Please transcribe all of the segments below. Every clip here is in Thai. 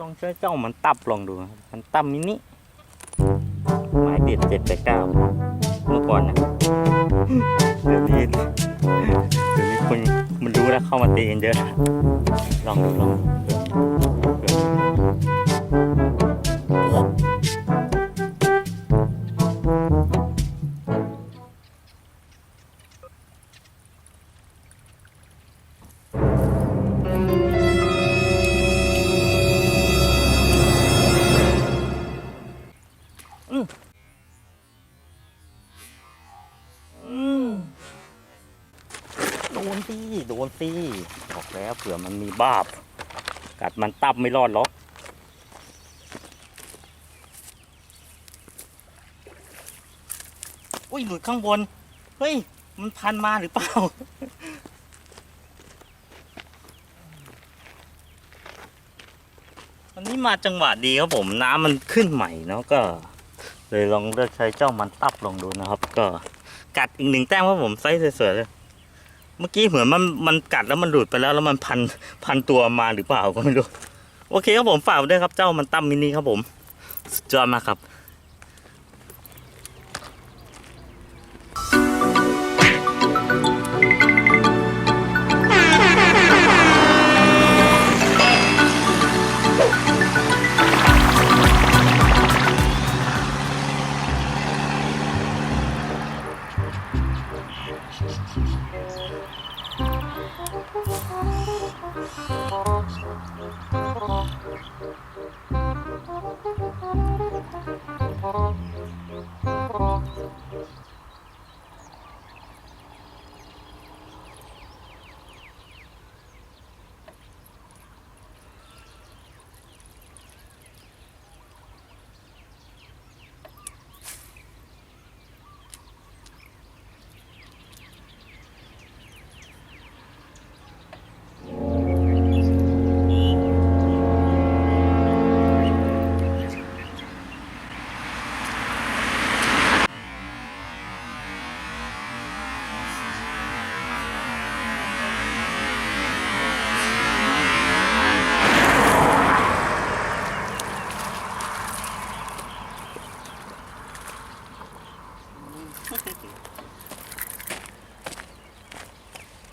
ลองใช้เจ้ามันตับลองดูมันตับมินิหมายเด็ดเจ็ดแต่เก้าเมื่อก่อนนะเดี๋ยวนี้เดี๋ยวนี้คนมันรู้แล้วเข้ามาตีกันเยอะนะลองดูลองดู ดนสิโดนสิบอกแล้วเผื่อมันมีบาป กัดมันตับไม่รอดหรอกอุ้ยหลุดข้างบน เฮ้ย มันพันมาหรือเปล่าอันนี้มาจังหวะดีครับผมน้ำมันขึ้นใหม่เนาะก็ เลยลองเลือกใช้เจ้ามันตับลองดูนะครับ ก็กัดอีกหนึ่งแต้มครับผมไซส์สวยๆเลย เมื่อกี้เหมือนมันมันกัดแล้วมันหลุดไปแล้วแล้วมันพันพันตัวมาหรือเปล่าก็ไม่รู้ โอเคครับผมฝากไว้ด้วยครับเจ้ามันตั้มมินิครับผมสุดยอดมากครับ Thank you.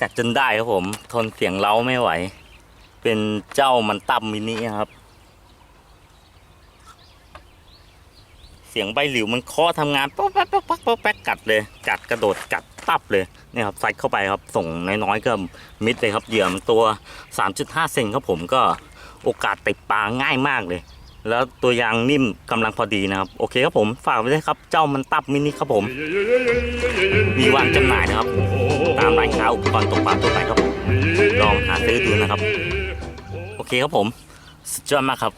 กัดจนได้ครับผม ทนเสียงเล้าไม่ไหว เป็นเจ้ามันตับมินิครับ เสียงใบหลิวมันเคาะทำงานป๊อกแป๊กป๊อกแป๊กป๊อกแป๊กกัดเลย กัดกระโดดกัดตับเลยเนี่ยครับใส่เข้าไปครับ ส่งน้อยๆก็มิดเลยครับเหยื่อมันตัว 3.5 เซนครับผมก็โอกาสติดปลาง่ายมากเลย แล้วตัวยางนิ่มกำลังพอดีนะครับ โอเคครับผมฝากไว้ด้วยครับ เจ้ามันตับมินิครับผม มีวางจำหน่ายนะครับ ตามร้านค้าอุปกรณ์ตกปลาทั่วไปครับผมลองหาซื้อดูนะครับ โอเคครับผมสุดยอดมากครับ